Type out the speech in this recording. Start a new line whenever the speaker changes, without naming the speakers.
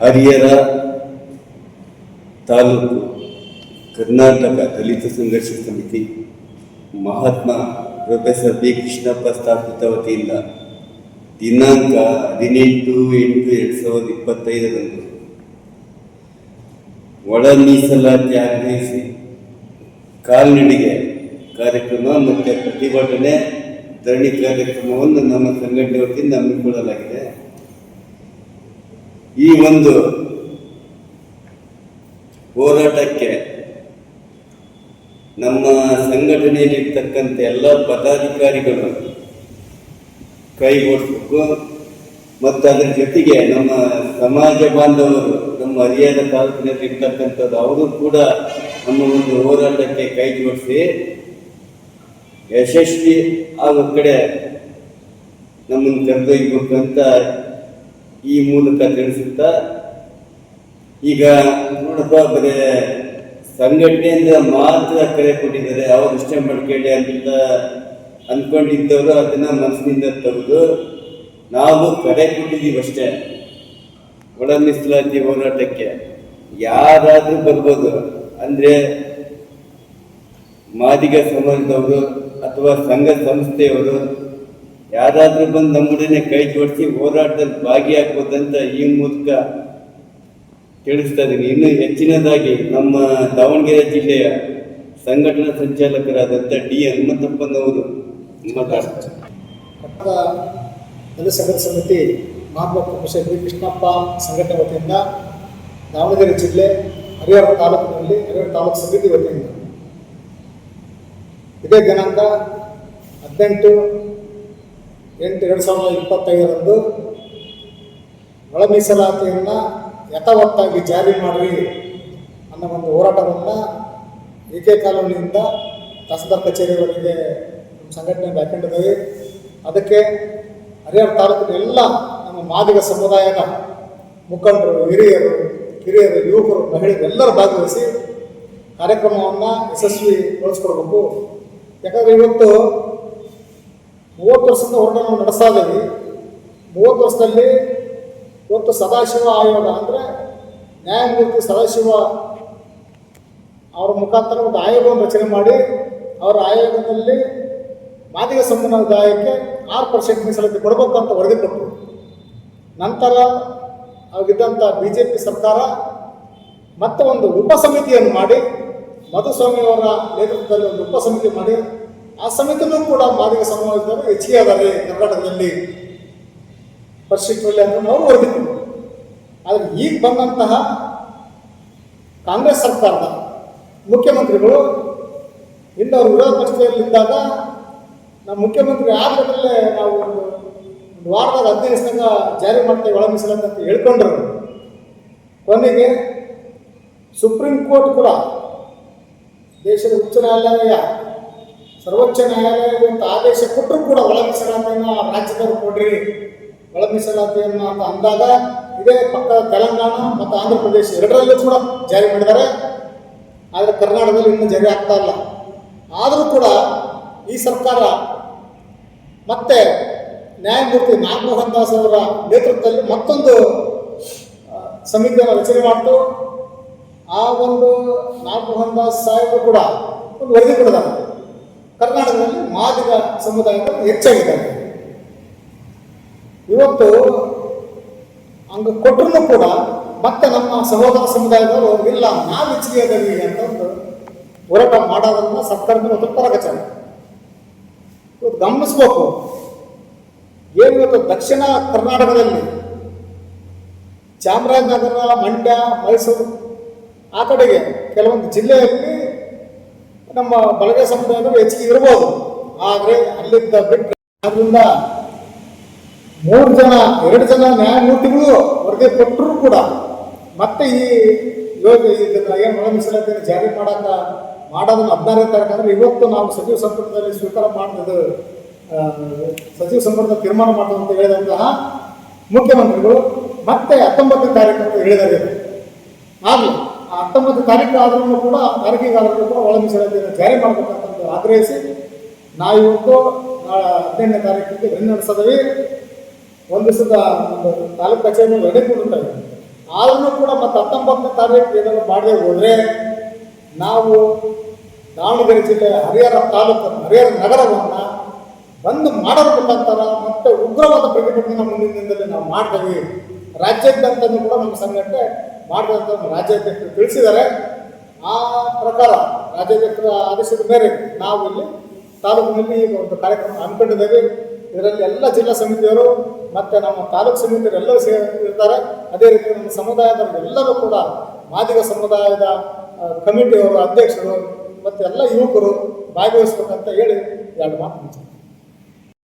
ಹರಿಹರ ತಾಲೂಕು ಕರ್ನಾಟಕ ದಲಿತ ಸಂಘರ್ಷ ಸಮಿತಿ Mahatma professor B Krishnappa ಸ್ಥಾಪಿತ ವತಿಯಿಂದ ದಿನಾಂಕ ಹದಿನೆಂಟು ಎಂಟು ಎರಡು ಸಾವಿರದ ಇಪ್ಪತ್ತೈದರಂದು ಒಳ ಮೀಸಲಾತಿ ಆಗ್ರಹಿಸಿ ಕಾಲ್ನಡಿಗೆ ಕಾರ್ಯಕ್ರಮ ಮತ್ತು ಪ್ರತಿಭಟನೆ ಧರಣಿ ಕಾರ್ಯಕ್ರಮವನ್ನು ನಮ್ಮ ಸಂಘಟನೆ ವತಿಯಿಂದ ಹಮ್ಮಿಕೊಳ್ಳಲಾಗಿದೆ. ಈ ಒಂದು ಹೋರಾಟಕ್ಕೆ ನಮ್ಮ ಸಂಘಟನೆಯಲ್ಲಿರ್ತಕ್ಕಂಥ ಎಲ್ಲ ಪದಾಧಿಕಾರಿಗಳು ಕೈಗೊಡಿಸ್ಬೇಕು ಮತ್ತು ಅದರ ಜೊತೆಗೆ ನಮ್ಮ ಸಮಾಜ ಬಾಂಧವರು, ನಮ್ಮ ಹರಿಯಾಣ ತಾಲೂಕಿನಲ್ಲಿ ಇರ್ತಕ್ಕಂಥದ್ದು ಅವರು ಕೂಡ ನಮ್ಮ ಒಂದು ಹೋರಾಟಕ್ಕೆ ಕೈ ಜೋಡಿಸಿ ಯಶಸ್ವಿ ಆಗೋ ಕಡೆ ನಮ್ಮನ್ನು ಕರೆದೊಯ್ಯಬೇಕು ಅಂತ ಈ ಮೂಲಕ ತಿಳಿಸುತ್ತಾ ಈಗ ನೋಡಪ್ಪ, ಬರೇ ಸಂಘಟನೆಯಿಂದ ಮಾತ್ರ ಕರೆ ಕೊಟ್ಟಿದ್ದಾರೆ. ಅವ್ರು ಇಷ್ಟ ಮಾಡ್ಕೊಳ್ಳಿ ಅಂತ ಅನ್ಕೊಂಡಿದ್ದವರು ಅದನ್ನ ಮನಸ್ಸಿನಿಂದ ತೆಗೆದು ನಾವು ಕರೆ ಕೊಟ್ಟಿದ್ದೀವಿ ಅಷ್ಟೇ. ಒಳ ಮೀಸಲಾತಿ ಹೋರಾಟಕ್ಕೆ ಯಾರಾದರೂ ಬರ್ಬೋದು. ಅಂದ್ರೆ ಮಾದಿಗ ಸಮಾಜದವರು ಅಥವಾ ಸಂಘ ಸಂಸ್ಥೆಯವರು ಯಾರಾದ್ರೂ ಬಂದು ನಮ್ಮೊಡನೆ ಕೈ ಜೋಡಿಸಿ ಹೋರಾಟದಲ್ಲಿ ಭಾಗಿಯಾಗ್ಬೋದಂತ ಈ ಮೂಲಕ ತಿಳಿಸ್ತಾ ಇದ್ದೀನಿ. ಇನ್ನು ಹೆಚ್ಚಿನದಾಗಿ ನಮ್ಮ ದಾವಣಗೆರೆ ಜಿಲ್ಲೆಯ ಸಂಘಟನಾ ಸಂಚಾಲಕರಾದಂಥ ಡಿ ಹನುಮಂತಪ್ಪನವರು ಮಾತಾಡ್ತಾರೆ
ಸಮಿತಿ ಮಹಾತ್ಮ ಕೃಷ್ಣಪ್ಪ ಸಂಘಟನೆ ವತಿಯಿಂದ ದಾವಣಗೆರೆ ಜಿಲ್ಲೆ ಹರಿಹರ ತಾಲೂಕಿನಲ್ಲಿ, ಹರಿಹರ ತಾಲೂಕು ಸಮಿತಿ ವತಿಯಿಂದ ಇದೇ ದಿನಾಂಕ ಹದಿನೆಂಟು ಎಂಟು ಎರಡು ಸಾವಿರದ ಇಪ್ಪತ್ತೈದರಂದು ಒಳ ಮೀಸಲಾತಿಯನ್ನು ಯಥಾವತ್ತಾಗಿ ಜಾರಿ ಮಾಡಿ ಅನ್ನೋ ಒಂದು ಹೋರಾಟವನ್ನು ಏಕೆ ಕಾಲೋನಿಯಿಂದ ತಹಸೀಲ್ದಾರ್ ಕಚೇರಿಗಳಿಗೆ ನಮ್ಮ ಸಂಘಟನೆ ಹಾಕೊಂಡಿದ್ದೀವಿ ಅದಕ್ಕೆ ಹರಿಹರ ತಾಲೂಕಿನ ಎಲ್ಲ ನಮ್ಮ ಮಾದಿಗ ಸಮುದಾಯದ ಮುಖಂಡರು, ಹಿರಿಯರು ಹಿರಿಯರು ಯುವಕರು, ಮಹಿಳೆಯರು ಭಾಗವಹಿಸಿ ಕಾರ್ಯಕ್ರಮವನ್ನು ಯಶಸ್ವಿಗೊಳಿಸ್ಕೊಡ್ಬೇಕು. ಯಾಕಂದರೆ ಇವತ್ತು ಮೂವತ್ತು ವರ್ಷದಿಂದ ಹೊರಟು ನಾವು ನಡೆಸ್ತಾ ಇದ್ದೀವಿ. ಮೂವತ್ತು ವರ್ಷದಲ್ಲಿ ಇವತ್ತು ಸದಾಶಿವ ಆಯೋಗ ಅಂದರೆ ನ್ಯಾಯಮೂರ್ತಿ ಸದಾಶಿವ ಅವರ ಮುಖಾಂತರ ಒಂದು ಆಯೋಗವನ್ನು ರಚನೆ ಮಾಡಿ ಅವರ ಆಯೋಗದಲ್ಲಿ ಮಾದಿಗ ಸಮುದಾಯಕ್ಕೆ ಆರು ಪರ್ಸೆಂಟ್ ಮೀಸಲಾತಿ ಕೊಡಬೇಕು ಅಂತ ವರದಿ ಕೊಟ್ಟರು. ನಂತರ ಅವಾಗಿದ್ದಂಥ ಬಿ ಜೆ ಪಿ ಸರ್ಕಾರ ಮತ್ತೆ ಒಂದು ಉಪ ಸಮಿತಿಯನ್ನು ಮಾಡಿ ಮಧುಸ್ವಾಮಿಯವರ ನೇತೃತ್ವದಲ್ಲಿ ಒಂದು ಉಪ ಸಮಿತಿ ಮಾಡಿ ಆ ಸಮಯದಲ್ಲೂ ಕೂಡ ಮಾದಿಗ ಸಮಾಜದವರು ಹೆಚ್ಚಿಗೆ ಅದಾರೆ ಕರ್ನಾಟಕದಲ್ಲಿ ಪರಿಸ್ಥಿತಿಯಲ್ಲಿ ಅಂತ ನಾವು ವರದಿ ಆದರೆ ಈಗ ಬಂದಂತಹ ಕಾಂಗ್ರೆಸ್ ಸರ್ಕಾರದ ಮುಖ್ಯಮಂತ್ರಿಗಳು ಇನ್ನು ಅವರು ವಿರೋಧ ಪಕ್ಷದಲ್ಲಿದ್ದಾಗ ನಮ್ಮ ಮುಖ್ಯಮಂತ್ರಿ ಆದ್ಮೇಲೆ ನಾವು ಒಂದು ವಾರದಾಗ ಹದಿನೈದು ಜಾರಿ ಮಾಡ್ತೇವೆ ಒಳ ಮೀಸಲಾತಿ ಅಂತ ಹೇಳ್ಕೊಂಡ್ರು. ಕೊನೆಗೆ ಸುಪ್ರೀಂ ಕೋರ್ಟ್ ಕೂಡ ದೇಶದ ಉಚ್ಚ ನ್ಯಾಯಾಲಯ ಸರ್ವೋಚ್ಚ ನ್ಯಾಯಾಲಯದ ಒಂದು ಆದೇಶ ಕೊಟ್ಟರು ಕೂಡ ಒಳ ಮೀಸಲಾತಿಯನ್ನು ರಾಜ್ಯದವರು ಕೊಡ್ರಿ. ಒಳ ಮೀಸಲಾತಿಯನ್ನು ಅಂತ ಅಂದಾಗ ಇದೇ ಪಕ್ಕ ತೆಲಂಗಾಣ ಮತ್ತು ಆಂಧ್ರ ಪ್ರದೇಶ ಎರಡರಲ್ಲೂ ಕೂಡ ಜಾರಿ ಮಾಡಿದ್ದಾರೆ. ಆದರೆ ಕರ್ನಾಟಕದಲ್ಲಿ ಇನ್ನೂ ಜಾರಿ ಆಗ್ತಾ ಇಲ್ಲ. ಆದರೂ ಕೂಡ ಈ ಸರ್ಕಾರ ಮತ್ತೆ ನ್ಯಾಯಮೂರ್ತಿ ನಾಗಮೋಹನ್ ದಾಸ್ ಅವರ ನೇತೃತ್ವದಲ್ಲಿ ಮತ್ತೊಂದು ಆ, ಸಮಿತಿಯನ್ನು ರಚನೆ ಮಾಡ್ತು. ಆ ಒಂದು ನಾಗಮೋಹನ್ ದಾಸ್ ಸಾಹೇಬರು ಕೂಡ ಒಂದು ವರದಿ ಕೊಡಿದ್ದಾರೆ ಕರ್ನಾಟಕದಲ್ಲಿ ಮಾದಿಗ ಸಮುದಾಯಗಳು ಹೆಚ್ಚಾಗಿದ್ದಾರೆ ಇವತ್ತು ಹಂಗೆ ಕೊಟ್ಟರು ಕೂಡ ಮತ್ತೆ ನಮ್ಮ ಸಹೋದರ ಸಮುದಾಯದವರು ಇಲ್ಲ, ನಾವು ಹೆಚ್ಚಿಗೆ ಅಂತ ಒಂದು ಹೋರಾಟ ಮಾಡೋದನ್ನ ಸರ್ಕಾರದ ಒಂದು ಪರಗಚಾರ ಇವತ್ತು ಗಮನಿಸ್ಬೇಕು. ಏನು ದಕ್ಷಿಣ ಕರ್ನಾಟಕದಲ್ಲಿ ಚಾಮರಾಜನಗರ, ಮಂಡ್ಯ, ಮೈಸೂರು, ಆ ಕಡೆಗೆ ಕೆಲವೊಂದು ಜಿಲ್ಲೆಯಲ್ಲಿ ನಮ್ಮ ಬಳಗ ಸಮುದಾಯದವರು ಹೆಚ್ಚಿಗೆ ಇರ್ಬೋದು. ಆದರೆ ಅಲ್ಲಿದ್ದ ಬಿಟ್ಟರೆ ಅದರಿಂದ ಮೂರು ಜನ ಎರಡು ಜನ ನ್ಯಾಯಮೂರ್ತಿಗಳು ವರದಿ ಕೊಟ್ಟರು ಕೂಡ ಮತ್ತೆ ಈ ಯೋಜನೆ ಇದನ್ನ ಏನು ಒಳ ಜಾರಿ ಮಾಡಾಕ ಮಾಡೋದನ್ನು ಹದಿನಾರನೇ ತಾರೀಕು ಅಂದ್ರೆ ಇವತ್ತು ನಾವು ಸಚಿವ ಸಂಪುಟದಲ್ಲಿ ಸ್ವೀಕಾರ ಮಾಡಿದ್ದು ಆ, ಸಚಿವ ಸಂಪುಟದ ತೀರ್ಮಾನ ಮಾಡೋದು ಅಂತ ಹೇಳಿದಂತಹ ಮುಖ್ಯಮಂತ್ರಿಗಳು ಮತ್ತೆ ಹತ್ತೊಂಬತ್ತನೇ ತಾರೀಕು ಅಂತ ಹೇಳಿದ್ದಾರೆ. ಆಗಲಿ. ಹತ್ತೊಂಬತ್ತು ತಾರೀಕು ಆದ್ರೂ ಕೂಡ ತಾರೀಕಿಗಾದ್ರೂ ಕೂಡ ಒಳ ಮೀಸಲಾತಿಯನ್ನು ಜಾರಿ ಮಾಡಬೇಕಂತ ಆಗ್ರಹಿಸಿ ನಾವಿವತ್ತು ನಾಳೆ ಹದಿನೆಂಟನೇ ತಾರೀಕಿಗೆ ಬೆನ್ನು ನಡೆಸಿದ್ವಿ. ಒಂದು ದಿವಸದ ಒಂದು ತಾಲೂಕು ಕಚೇರಿ ರೆಡಿ ಕೊಡುತ್ತಾರೆ ಆದ್ರೂ ಕೂಡ ಮತ್ತೆ ಹತ್ತೊಂಬತ್ತನೇ ತಾರೀಕು ಏನಾದ್ರು ಮಾಡದೆ ಹೋದರೆ ನಾವು ದಾವಣಗೆರೆ ಜಿಲ್ಲೆ ಹರಿಹರ ತಾಲೂಕು, ಹರಿಹರ ನಗರವನ್ನು ಬಂದು ಮಾಡೋದ್ರ ಮುಖಾಂತರ ಮತ್ತೆ ಉಗ್ರವಾದ ಪ್ರತಿಭಟನೆ ಮುಂದಿನ ದಿನದಲ್ಲಿ ನಾವು ಮಾಡ್ತೀವಿ. ರಾಜ್ಯಾದ್ಯಂತ ಕೂಡ ನಮ್ಮ ಸಂಘಟನೆ ನಮ್ಮ ರಾಜ್ಯಾಧ್ಯಕ್ಷರು ತಿಳಿಸಿದ್ದಾರೆ. ಆ ಪ್ರಕಾರ ರಾಜ್ಯಾಧ್ಯಕ್ಷರ ಆದೇಶದ ಮೇರೆಗೆ ನಾವು ಇಲ್ಲಿ ತಾಲೂಕಿನಲ್ಲಿ ಈಗ ಒಂದು ಕಾರ್ಯಕ್ರಮ ಹಮ್ಮಿಕೊಂಡಿದ್ದೇವೆ. ಇದರಲ್ಲಿ ಎಲ್ಲ ಜಿಲ್ಲಾ ಸಮಿತಿಯವರು ಮತ್ತು ನಮ್ಮ ತಾಲೂಕು ಸಮಿತಿಯವರು ಎಲ್ಲರೂ ಸೇ ಇರ್ತಾರೆ ಅದೇ ರೀತಿ ನಮ್ಮ ಸಮುದಾಯದವರು ಎಲ್ಲರೂ ಕೂಡ ಮಾದಿಗ ಸಮುದಾಯದ ಕಮಿಟಿಯವರು, ಅಧ್ಯಕ್ಷರು ಮತ್ತು ಎಲ್ಲ ಯುವಕರು ಭಾಗವಹಿಸ್ಬೇಕಂತ ಹೇಳಿ ಎರಡು ಮಾತು.